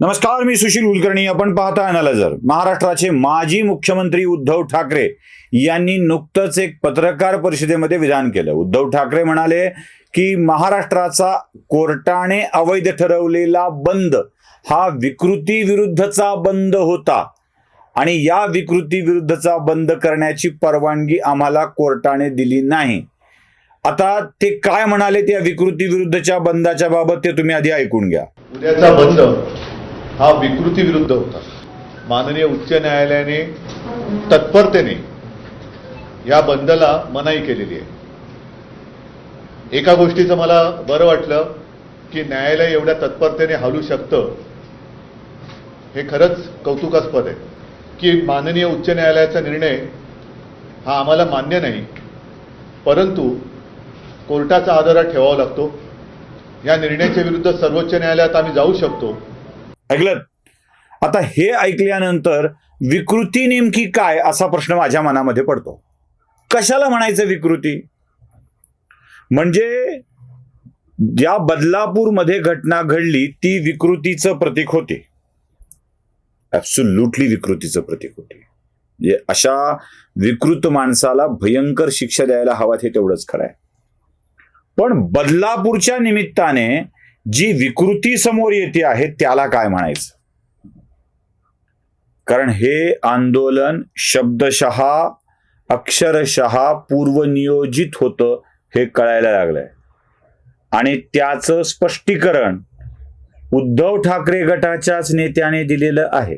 नमस्कार मी सुशील कुलकर्णी. आपण पाहता अनालायझर महाराष्ट्राचे माजी मुख्यमंत्री उद्धव ठाकरे यांनी नुकतंच एक पत्रकार परिषदेमध्ये विधान केलं. उद्धव ठाकरे म्हणाले की महाराष्ट्राचा कोर्टाने अवैध ठरवलेला बंद हा विकृती विरुद्धचा बंद होता. आणि या विकृती विरुद्धचा बंद करण्याची परवानगी आम्हाला कोर्टाने दिली नाही. आता ते काय म्हणाले त्या विकृती विरुद्धच्या बंदाच्या बाबत ते तुम्ही आधी ऐकून घ्या. उद्याचा बंद हा विकृती विरुद्ध होता. माननीय उच्च न्यायालयाने तत्परतेने या बंदला मनाई केलेली आहे. एका गोष्टीचं मला बरं वाटलं की न्यायालय एवढ्या तत्परतेने हलू शकतं हे खरंच कौतुकास्पद आहे. की माननीय उच्च न्यायालयाचा निर्णय हा आम्हाला मान्य नाही परंतु कोर्टाचा आदर ठेवावा लागतो. या निर्णयाच्या विरुद्ध सर्वोच्च न्यायालयात आम्ही जाऊ शकतो. ऐकलं? आता हे ऐकल्यानंतर विकृती नेमकी काय असा प्रश्न माझ्या मनामध्ये पडतो. कशाला म्हणायचं विकृती? म्हणजे ज्या बदलापूरमध्ये घटना घडली ती विकृतीचं प्रतीक होते. ॲप्सुल्युटली विकृतीचं प्रतीक होते. म्हणजे अशा विकृत माणसाला भयंकर शिक्षा द्यायला हवा हे तेवढंच खरं आहे. पण बदलापूरच्या निमित्ताने जी विकृती समोर येते आहे त्याला काय म्हणायचं? कारण हे आंदोलन शब्दशः अक्षरशः पूर्वनियोजित होतं हे कळायला लागलंय. आणि त्याचं स्पष्टीकरण उद्धव ठाकरे गटाच्याच नेत्याने दिलेलं आहे.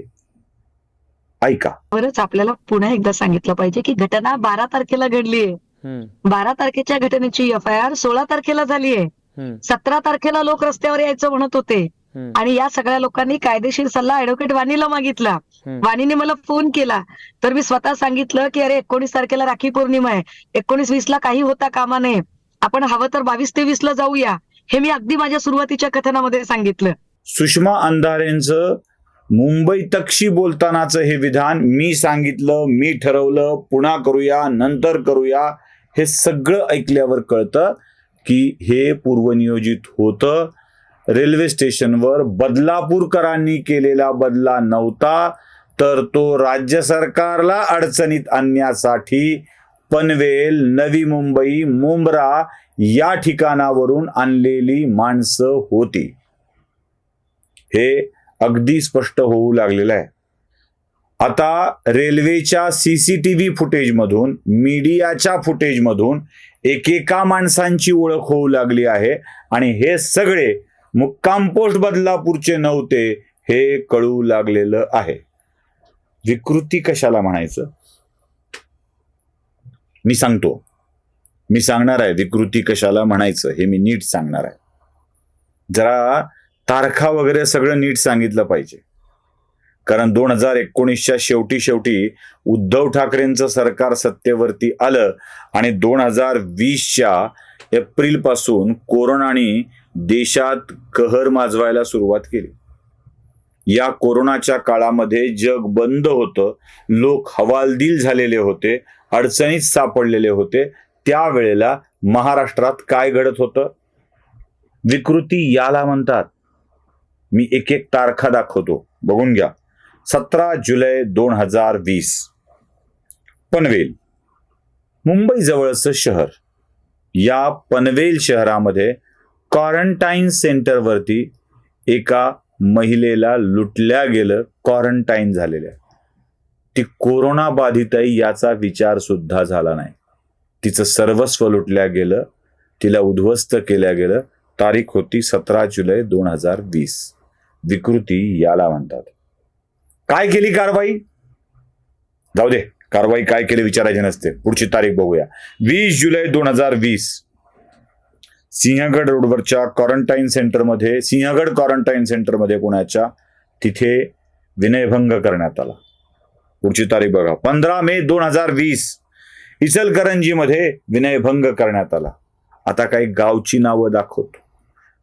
ऐका. वरच आपल्याला पुन्हा एकदा सांगितलं पाहिजे की घटना बारा तारखेला घडली आहे हम्म, बारा तारखेच्या घटनेची एफ आय आर सोळा तारखेला झाली आहे हम्म, सतरा तारखेला लोक रस्त्यावर यायचं म्हणत होते. आणि या सगळ्या लोकांनी कायदेशीर सल्ला ऍडव्होकेट वाणीला मागितला. वाणीने मला फोन केला. तर मी स्वतः सांगितलं की अरे एकोणीस तारखेला राखी पौर्णिमा आहे. एकोणीस वीस ला काही होता कामा नये. आपण हवं तर बावीस तेवीस ला जाऊया. हे मी अगदी माझ्या सुरुवातीच्या कथनामध्ये सांगितलं. सुषमा अंधारेंचं मुंबई तक्षी बोलतानाचं हे विधान मी सांगितलं मी ठरवलं पुन्हा करूया नंतर करूया हे सगळं ऐकल्यावर कळतं. की हे पूर्वनियोजित होतं. रेल्वे स्टेशनवर बदलापूरकरांनी केलेला बदला नव्हता तर तो राज्य सरकारला अडचणीत आणण्यासाठी पनवेल नवी मुंबई मुंब्रा या ठिकाणावरून आणलेली माणसं होती. हे अगदी स्पष्ट होऊ लागलेलं आहे. आता रेल्वेच्या सीसीटीव्ही फुटेजमधून मीडियाच्या फुटेजमधून एकेका माणसांची ओळख होऊ लागली आहे. आणि हे सगळे मुक्काम पोस्ट बदलापूरचे नव्हते हे कळू लागलेलं आहे. विकृती कशाला म्हणायचं? मी सांगतो. मी सांगणार आहे विकृती कशाला म्हणायचं हे मी नीट सांगणार आहे. जरा तारखा वगैरे सगळं नीट सांगितलं पाहिजे. कारण दोन हजार एकोणीसच्या शेवटी शेवटी उद्धव ठाकरेंचं सरकार सत्तेवरती आलं आणि दोन हजार वीसच्या एप्रिलपासून कोरोनाने देशात कहर माजवायला सुरुवात केली. या कोरोनाच्या काळामध्ये जग बंद होतं लोक हवालदिल झालेले होते अडचणीत सापडलेले होते. त्यावेळेला महाराष्ट्रात काय घडत होतं? विकृती याला म्हणतात. मी एक एक तारखा दाखवतो. बघून घ्या. सतरा जुलै दोन हजार वीस. पनवेल. मुंबई जवळचं शहर. या पनवेल शहरामध्ये क्वारंटाईन सेंटरवरती एका महिलेला लुटल्या गेलं क्वारंटाईन झालेल्या. ती कोरोना बाधित आहे याचा विचार सुद्धा झाला नाही. तिचं सर्वस्व लुटल्या गेलं तिला उद्ध्वस्त केल्या गेलं. तारीख होती सतरा जुलै दोन हजार वीस. विकृती याला म्हणतात. काय केली कारवाई? जाऊ दे कारवाई काय केली विचारायची नसते. पुढची तारीख बघूया. वीस जुलै दोन हजार वीस. सिंहगड रोडवरच्या क्वारंटाईन सेंटरमध्ये सिंहगड क्वारंटाईन सेंटरमध्ये पुण्याच्या तिथे विनयभंग करण्यात आला. पुढची तारीख बघा. पंधरा मे दोन हजार वीस. इचलकरंजीमध्ये विनयभंग करण्यात आला. आता काही गावची नावं दाखवतो.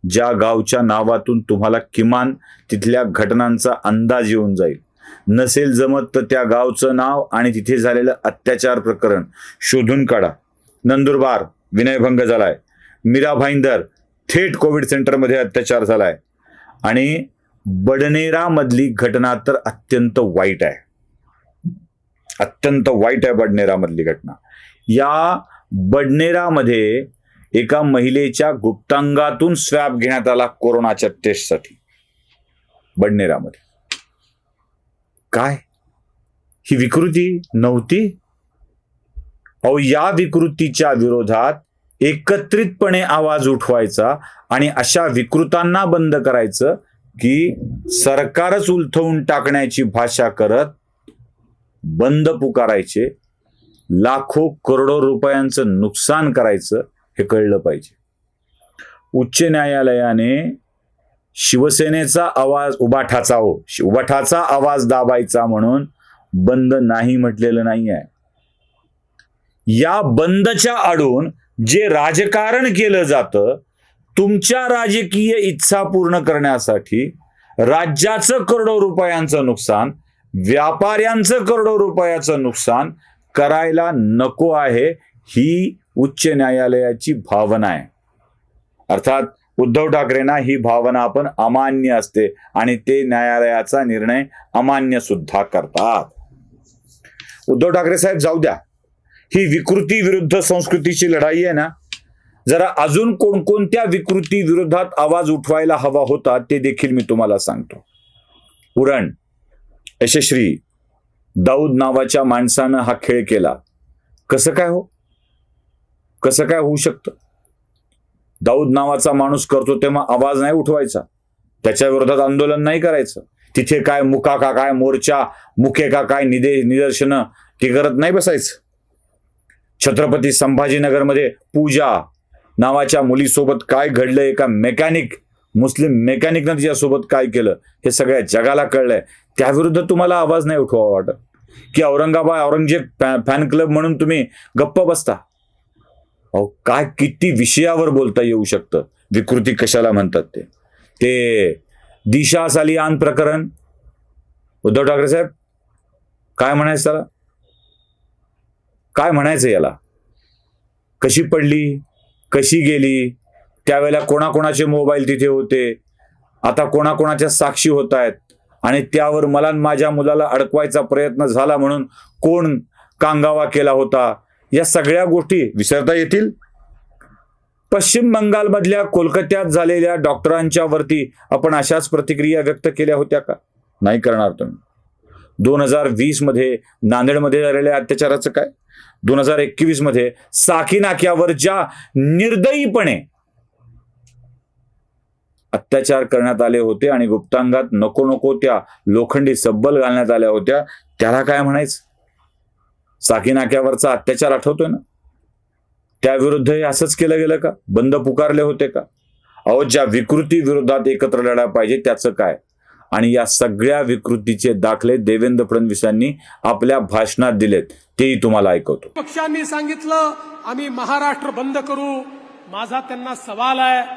ज्या गावच्या नावातून तुम्हाला किमान तिथल्या घटनांचा अंदाज येऊन जाईल. नसेल जमत तर त्या गावचं नाव आणि तिथे झालेलं अत्याचार प्रकरण शोधून काढा. नंदुरबार विनयभंग झालाय. मीरा भाईंदर थेट कोविड सेंटरमध्ये अत्याचार झालाय. आणि बडनेरा मधली घटना तर अत्यंत वाईट आहे. अत्यंत वाईट आहे बडनेरा मधली घटना. या बडनेरामध्ये एका महिलेच्या गुप्तांगातून स्वॅब घेण्यात आला कोरोनाच्या टेस्टसाठी बडनेरामध्ये. काय? ही विकृती नव्हती? अहो या विकृतीच्या विरोधात एकत्रितपणे आवाज उठवायचा आणि अशा विकृतांना बंद करायचं की सरकारच उलथवून टाकण्याची भाषा करत बंद पुकारायचे लाखो करोडो रुपयांचं नुकसान करायचं हे कळलं पाहिजे. उच्च न्यायालयाने शिवसेनेचा आवाज उबाठाचा हो. उभा उबाठाचा आवाज दाबायचा म्हणून बंद नाही म्हटलेलं नाही आहे या बंदच्या आडून जे राजकारण केलं जातं तुमच्या राजकीय इच्छा पूर्ण करण्यासाठी राज्याचं करोडो रुपयांचं नुकसान व्यापाऱ्यांचं करोडो रुपयाचं नुकसान करायला नको आहे ही उच्च न्यायालयाची भावना आहे. अर्थात उद्धव ठाकरेंना ही भावना आपण अमान्य असते आणि ते न्यायालयाचा निर्णय अमान्य सुद्धा करतात. उद्धव ठाकरे साहेब जाऊ द्या. ही विकृती विरुद्ध संस्कृतीची लढाई आहे ना? जरा अजून कोणकोणत्या विकृती विरोधात आवाज उठवायला हवा होता ते देखील मी तुम्हाला सांगतो. उरण यशश्री दाऊद नावाच्या माणसानं हा खेळ केला. कसं काय हो? कसं काय होऊ शकतं? दाऊद नावाचा माणूस करतो तेव्हा आवाज नाही उठवायचा. त्याच्या विरोधात आंदोलन नाही करायचं. तिथे काय मुका का काय मोर्चा मुखे का काय निदे निदर्शनं ते करत नाही बसायचं. छत्रपती संभाजीनगरमध्ये पूजा नावाच्या मुलीसोबत काय घडलं एका मेकॅनिक मुस्लिम मेकॅनिकनं तिच्यासोबत काय केलं हे सगळ्या जगाला कळलंय. त्याविरुद्ध तुम्हाला आवाज नाही उठवावा वाटत. की औरंगाबाद औरंगजेब फॅ- फॅन क्लब म्हणून तुम्ही गप्प बसता. अहो काय किती विषयावर बोलता येऊ शकतं? विकृती कशाला म्हणतात ते? ते दिशा सालियान प्रकरण. उद्धव ठाकरे साहेब काय म्हणायचं त्याला? काय म्हणायचं याला? कशी पडली? कशी गेली? त्यावेळेला कोणाकोणाचे मोबाईल तिथे होते? आता कोणाकोणाच्या साक्षी होत आहेत? आणि त्यावर मला माझ्या मुलाला अडकवायचा प्रयत्न झाला म्हणून कोण कांगावा केला होता? या सगळ्या गोष्टी विसरता येतील. पश्चिम बंगालमधल्या कोलकात्यात झालेल्या डॉक्टरांच्या वरती आपण अशाच प्रतिक्रिया व्यक्त केल्या होत्या का? नाही करणार तुम्ही. दोन हजार वीसमध्ये नांदेडमध्ये झालेल्या अत्याचाराचं काय? दोन हजार एकवीसमध्ये साकी नाक्यावर ज्या निर्दयीपणे अत्याचार करण्यात आले होते आणि गुप्तांगात नको नको त्या लोखंडी सब्बल घालण्यात आल्या होत्या त्याला काय म्हणायचं? साकी नाक्यावरचा अत्याचार आठवतोय ना? त्याविरुद्धही असंच केलं गेलं का? बंद पुकारले होते का? अहो ज्या विकृती विरोधात एकत्र लढा पाहिजे त्याचं काय? आणि या सगळ्या विकृतीचे दाखले देवेंद्र फडणवीसांनी आपल्या भाषणात दिलेत. तेही तुम्हाला ऐकवतो. पक्षांनी सांगितलं आम्ही महाराष्ट्र बंद करू. माझा त्यांना सवाल आहे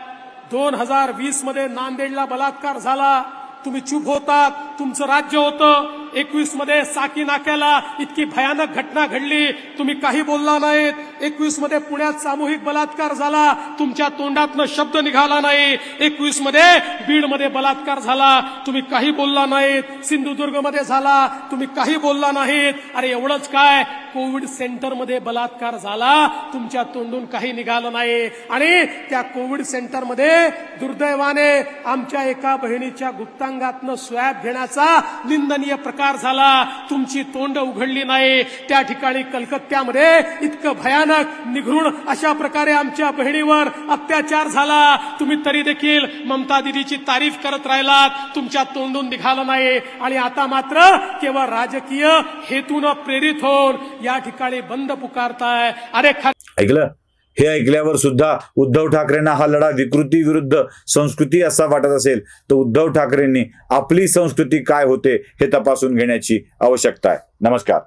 दोन हजार वीसमध्ये नांदेडला बलात्कार झाला. तुम्ही चूप होतात. तुमचं राज्य होतं. एकवीसमध्ये साकी नाक्याला इतकी भयानक घटना घडली. तुम्ही काही बोलला नाहीत. एकवीसमध्ये पुण्यात सामूहिक बलात्कार झाला. तुमच्या तोंडातनं शब्द निघाला नाही. एकवीसमध्ये बीडमध्ये बलात्कार झाला. तुम्ही काही बोलला नाहीत. सिंधुदुर्गमध्ये झाला. तुम्ही काही बोलला नाहीत. अरे एवढंच काय? कोविड सेंटरमध्ये बलात्कार झाला तुमच्या तोंडून काही निघालं नाही. आणि त्या कोविड सेंटरमध्ये दुर्दैवाने आमच्या एका बहिणीच्या गुप्तांगातनं स्वॅब घेण्याचा निंदनीय प्रकार झाला. तुमची तोंड उघडली नाही. त्या ठिकाणी कलकत्त्यामध्ये इतकं भयानक निघृण अशा प्रकारे आमच्या बहिणीवर अत्याचार झाला. तुम्ही तरी देखील ममता दिदीची तारीफ करत राहिलात. तुमच्या तोंडून निघालं नाही. आणि आता मात्र केवळ राजकीय हेतून प्रेरित होऊन या ठिकाणी बंद पुकारताय. अरे ऐकलं? हे ऐकल्यावर सुद्धा उद्धव ठाकरेंना हा लढा विकृती विरुद्ध संस्कृती असा वाटत असेल तर उद्धव ठाकरेंनी आपली संस्कृती काय होते हे तपासून घेण्याची आवश्यकता आहे. नमस्कार.